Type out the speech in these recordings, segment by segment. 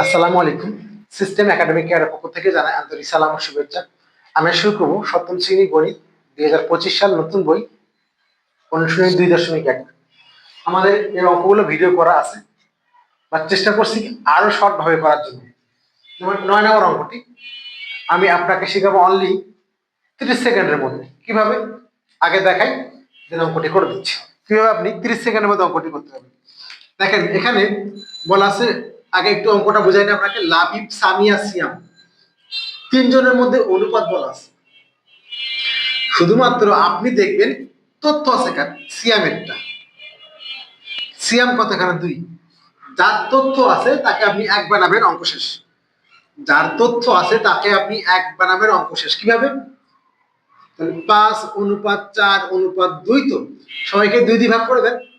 আসসালামু আলাইকুম। System academic কেয়ারের পক্ষ থেকে জানাই আন্তরিক সালাম শুভেচ্ছা। আমি শুরু করব সপ্তম শ্রেণি গণিত দুই হাজার পঁচিশ সাল নতুন বই অনুশীলনী দুই দশমিক এক। আমাদের এই অঙ্কগুলো ভিডিও করা আছে। বা চেষ্টা করছি আরও শর্ট ভাবে করার জন্য। যেমন নয় নম্বর অঙ্কটি, আমি আপনাকে শেখাবো অনলি তিরিশ সেকেন্ডের মধ্যে। কীভাবে? আগে দেখাই দেন অঙ্কটি করে দিচ্ছি। কীভাবে আপনি তিরিশ সেকেন্ডের মধ্যে অঙ্কটি করতে পারবেন? দেখেন, এখানে বলা আছে আগে একটু অঙ্কটা বোঝাই না আপনাকে। লাবিব সামিয়া সিয়াম। তিনজনের মধ্যে অনুপাত বলা আছে। শুধুমাত্র আপনি দেখবেন তথ্য আছে কার? সিয়ামেরটা। সিয়াম কতখানে? দুই। যার তথ্য আছে, তাকে আপনি এক বানাবেন অঙ্ক শেষ। যার তথ্য আছে, তাকে আপনি এক বানাবেন অঙ্ক শেষ। কীভাবে? তাহলে পাঁচ অনুপাত চার অনুপাত দুই তো। সবাইকে দুই দিয়ে ভাগ করে দেন।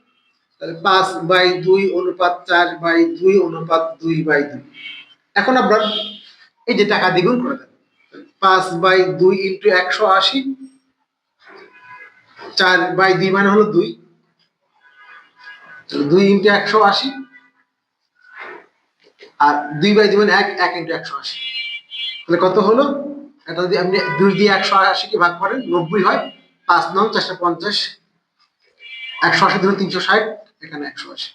তাহলে পাঁচ বাই দুই অনুপাত চার বাই দুই অনুপাত দুই বাই দুই। এখন আপনার এই যে টাকা দ্বিগুণ করে দেন পাঁচ বাই দুই ইন্টু একশো আশি, চার বাই দুই মানে হলো দুই। দুই ইন্টু একশো আশি, আর দুই বাই দুই মানে এক এক ইন্টু একশো আশি। তাহলে কত হলো? এটা যদি আপনি দুই দিয়ে একশো আশিকে ভাগ করেন, নব্বই হয়, পাঁচ নং চারশো পঞ্চাশ, একশো আশি ধরুন তিনশো ষাট এখানে একশো আশি।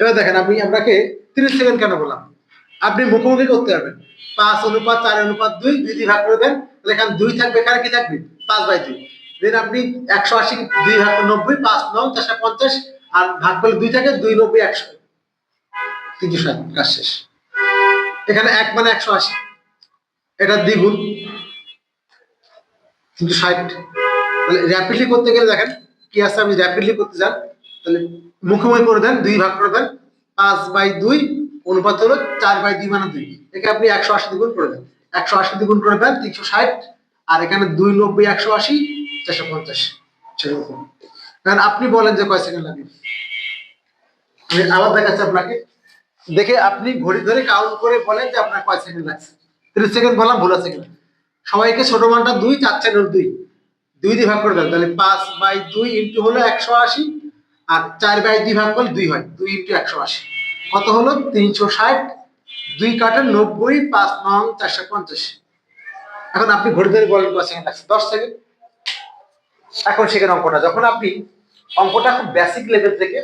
এবার দেখেন আমি আপনাকে তিরিশ সেকেন্ড কেন বললাম? আপনি মুখোমুখি করতে পারবেন পাঁচ অনুপাত, চার অনুপাত, দুই দুই দিয়ে ভাগ করে দেন। তাহলে এখানে দুই থাকবে, এখানে কি থাকবে? পাঁচ বাই দুই। দেন আপনি একশো আশি, দুই ভাগ নব্বই, পাঁচ নং চারশো পঞ্চাশ, আর ভাগ করলে দুই থাকে, দুই নব্বই, একশো। তিনশো ষাট কাজ শেষ। এখানে এক মানে একশো আশি। এটা দ্বিগুণ। তিনশো ষাট। তাহলে র্যাপিডলি করতে গেলে দেখেন, কি আছে? আপনি র্যাপিডলি করতে যান তাহলে মুখোমুখি করে দেন, দুই ভাগ করে দেন, পাঁচ বাই দুই, অনুপাত হলো চার বাই দুই মানে দুই। একে আপনি একশো আশি দ্বিগুণ করে দেন। একশো আশি দ্বিগুণ করে দেন, তিনশো ষাট, আর এখানে দুই নব্বই, একশো আশি, চারশো পঞ্চাশ। সেরকম। কারণ আপনি বলেন যে কয় সেকেন্ড লাগে আমি আবার দেখাচ্ছি আপনাকে। দেখে আপনি ঘড়ি ধরে কাউন্ট করে বলেন যে আপনার কয় সেকেন্ড লাগছে। তিরিশ সেকেন্ড বললাম, ভুল আছে কিনা সবাইকে ছোট মানটা দুই, চার চার দুই। দুই দিয়ে ভাগ করে দেন, তাহলে পাঁচ বাই দুই ইন্টু হলো একশো আশি আর চার বাই দুই ভাগ করলে দুই হয়, দুই ইন্টু একশো আশি। কত হলো? তিনশো ষাট। দুই কাটে নব্বই, পাঁচ নং চারশো পঞ্চাশ। এখন আপনি ঘড়ি ধরে বলেন কয় সেকেন্ড লাগছে দশ সেকেন্ড। এখন সেখানে অঙ্কটা, যখন আপনি অঙ্কটা খুব বেসিক লেভেল থেকে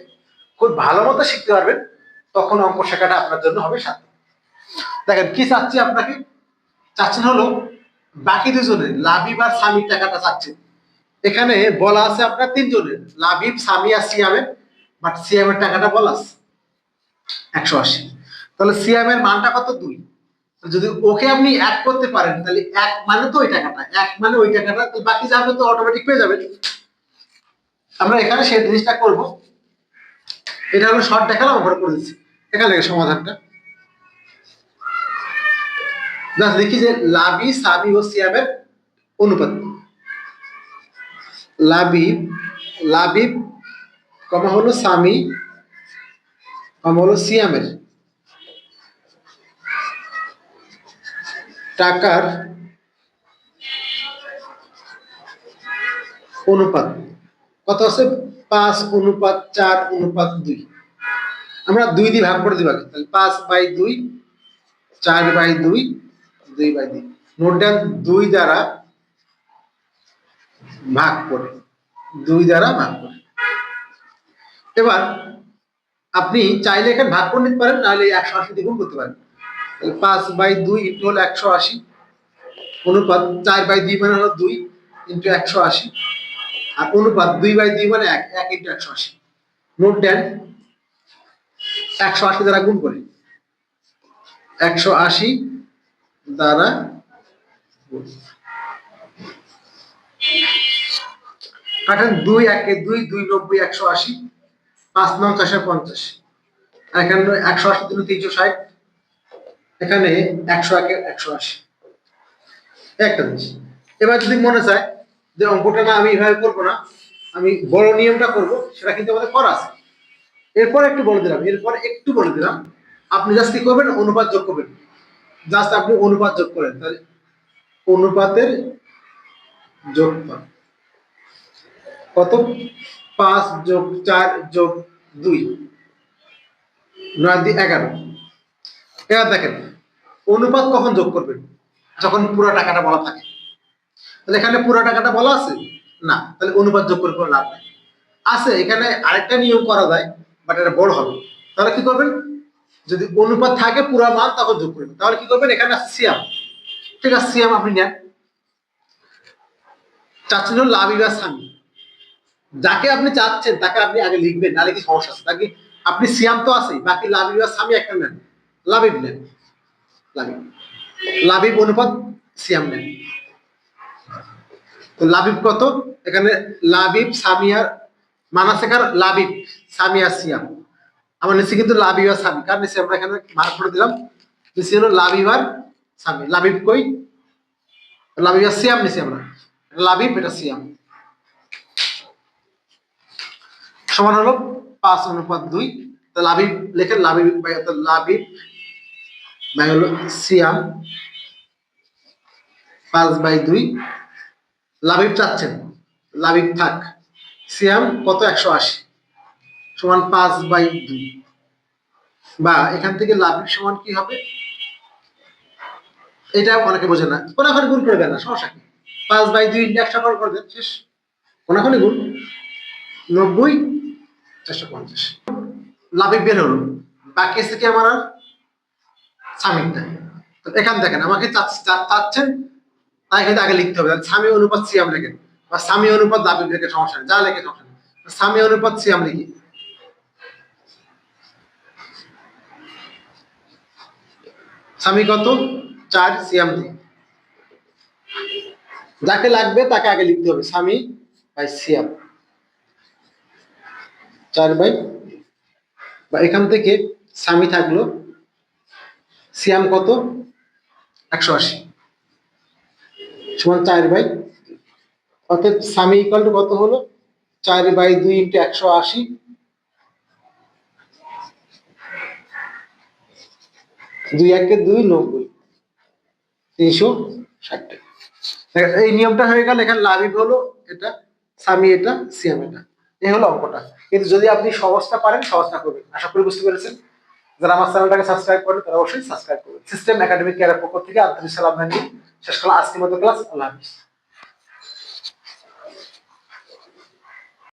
খুব ভালো মতো শিখতে পারবেন, তখন অঙ্ক শেখাটা আপনার জন্য হবে সাথে। দেখেন, কি চাচ্ছি আপনাকে? চাচ্ছেন হলো বাকি দুজনে লাবিব আর স্বামীর টাকাটা চাচ্ছেন। এখানে বলা আছে আপনার তিনজনের, লাবিব স্বামী আর সিয়ামের বাট সিয়ামের টাকাটা বলা আছে একশো আশি। তাহলে সিয়ামের মানটা কত? দুই। যদি ওকে আপনি এক করতে পারেন, তাহলে এক মানে তো ওই টাকাটা, এক মানে ওই টাকাটা বাকি যাবে তো অটোমেটিক পেয়ে যাবেন। আমরা এখানে সেই জিনিসটা করব। এটা হলো শর্ট দেখালাম ওপরে করে দিচ্ছি। এখানে সমাধানটা। দেখি যে লাবি সাবি ও সিয়ামের অনুপাত। লাবিব লাবিব, কমা হলো সামি, কমা হলো সিয়ামের। টাকার অনুপাত, কত আছে? পাঁচ অনুপাত চার অনুপাত দুই। আমরা দুই দিয়ে ভাগ করে দিব তাহলে পাঁচ বাই দুই, চার বাই দুই দুই বাই দুই। নোট দুই দ্বারা ভাগ করে, দুই দ্বারা ভাগ করে। এবার আপনি চাইলে এখানে ভাগ করে নিতে পারেন, নাহলে একশো আশি দ্বিগুণ করতে পারেন। পাঁচ বাই দুই ইন্টু হলো একশো আশি। অনুপাত চার বাই দুই মানে হলো দুই ইন্টু একশো আশি। আর অনুপাত দুই বাই দুই মানে এক এক ইন্টু একশো আশি। নোট দেন একশো আশি দ্বারা গুণ করে। একশো আশি দ্বারা কাটেন দুই, একে দুই দুই, নব্বই, একশো আশি, পাঁচ নং চারশো পঞ্চাশ। এখানে একশো আশি দিন তিনশো ষাট, এখানে একশো একে একশো আশি। একটা জিনিস। এবার যদি মনে চায় যে অঙ্কটা না আমি এভাবে করব না, আমি বড় নিয়মটা করব, সেটা কিন্তু আমাদের করা আছে। এরপর একটু বলে দিলাম, এরপর একটু বলে দিলাম, আপনি জাস্ট কি করবেন? অনুপাত যোগ করবেন। জাস্ট আপনি অনুপাত যোগ করেন, তাহলে অনুপাতের যোগফল। কত? পাঁচ যোগ চার যোগ দুই। নয় এগারো। এবার দেখেন, অনুপাত কখন যোগ করবেন? যখন পুরো টাকাটা বলা থাকে। তাহলে এখানে পুরো টাকাটা বলা আছে? না। তাহলে অনুপাত যোগ করে কোনো লাভ নেই। আছে, এখানে আরেকটা নিয়ম করা যায় বাট এটা বড় হবে। তাহলে কি করবেন? যদি অনুপাত থাকে পুরো মান, তখন যোগ করবেন। তাহলে কি করবেন? এখানে সিয়াম। ঠিক আছে, সিয়াম আপনি নেন। চাচ্ছেন হলো লাভি বা স্বামী। যাকে আপনি চাচ্ছেন, তাকে আপনি আগে লিখবেন, নাহলে কি সমস্যা আছে? তাকে আপনি সিয়াম তো আছেই, বাকি লাভি বা স্বামী একটা নেন। লাভিব নেন। লাভিব লাভিব অনুপাত সিয়াম নেন। তো লাভিব কত? এখানে লাভিব সামিয়ার মানাসেকার লাভিব সামিয়া, সিয়াম। আমার নিচে কিন্তু লাভিব আর সামি, কার নিচে আমরা এখানে মার্ক করে দিলাম? নিচে হলো লাভিব আর সামি। লাভিব কই? লাভিব আর সিয়াম নিচে আমরা। লাভিব এটা সিয়াম। সমান হলো পাঁচ অনুপাত দুই। তো লাভিব লেখেন লাভিব বাই হলো সিয়াম পাঁচ বাই দুই। লাভিব চাচ্ছেন লাভিব থাক। সিয়াম কত? একশো আশি। সমান পাঁচ বাই দুই। বা এখান থেকে লাভিব সমান কি হবে? এটা অনেকে বোঝে না। কোনাখানি গুণ করে দেন না সমস্যা কি? পাঁচ বাই দুই, একশো করে করে দেন, শেষ। কোনাখানি গুণ? নব্বই। চারশো পঞ্চাশ বাকি কি আমার তো এখান দেখেন, আমাকে চাচ্ছেন, তাই কিন্তু আগে লিখতে হবে। স্বামী অনুপাত সিয়াম বা স্বামী অনুপাত সমস্যা যা লেখে সমস্যা নেই। স্বামী অনুপাত সিয়াম লিখি। স্বামী কত? চার সিয়াম দিই যাকে লাগবে তাকে আগে লিখতে হবে, স্বামী বাই সিয়াম চার বাই বা এখান থেকে স্বামী থাকল। সিয়াম কত? একশো আশি। সমান চার বাই অর্থাৎ সামি ইকাল কত হলো? চার বাই দুই ইন্টু একশো আশি। দুই একে দুই নব্বই। তিনশো ষাট। টাকা এই নিয়মটা হয়ে গেল। এখানে লাভিব হলো। এটা স্বামী এটা সিয়াম, এটা। এই হলো অঙ্কটা। কিন্তু যদি আপনি সহজটা পারেন, সহজটা করবেন। আশা করি বুঝতে পেরেছেন। যারা আমার চ্যানেলটাকে সাবস্ক্রাইব করেন, তারা অবশ্যই সাবস্ক্রাইব করবেন। সিস্টেম একাডেমিক কেয়ারের পক্ষ থেকে আন্তরিক সালাম শেষ করলাম। আজকের মতো ক্লাস আল্লাহ হাফিজ।